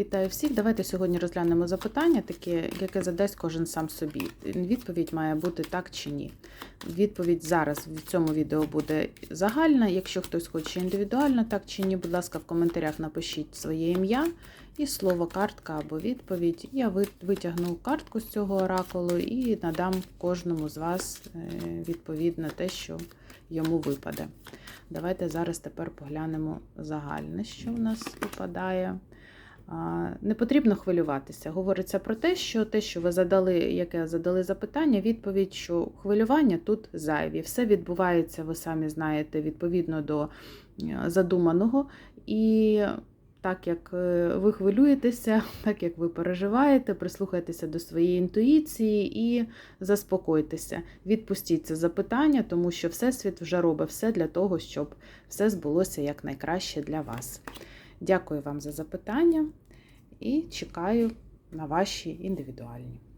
Вітаю всіх. Давайте сьогодні розглянемо запитання, таке, яке задасть кожен сам собі. Відповідь має бути так чи ні. Відповідь зараз в цьому відео буде загальна. Якщо хтось хоче індивідуально, так чи ні, будь ласка, в коментарях напишіть своє ім'я і слово картка або відповідь. Я витягну картку з цього оракулу і надам кожному з вас е, відповідно те, що йому випаде. Давайте зараз тепер поглянемо загальне, що в нас випадає. Не потрібно хвилюватися. Говориться про те, що те, що ви задали, яке задали запитання, відповідь, що хвилювання тут зайві. Все відбувається, ви самі знаєте, відповідно до е, задуманого. І так як е, ви хвилюєтеся, так як ви переживаєте, прислухайтеся до своєї інтуїції і заспокойтеся. Відпустіть це запитання, тому що Всесвіт вже робить все для того, щоб все збулося якнайкраще для вас. Дякую вам за запитання і чекаю на ваші індивідуальні.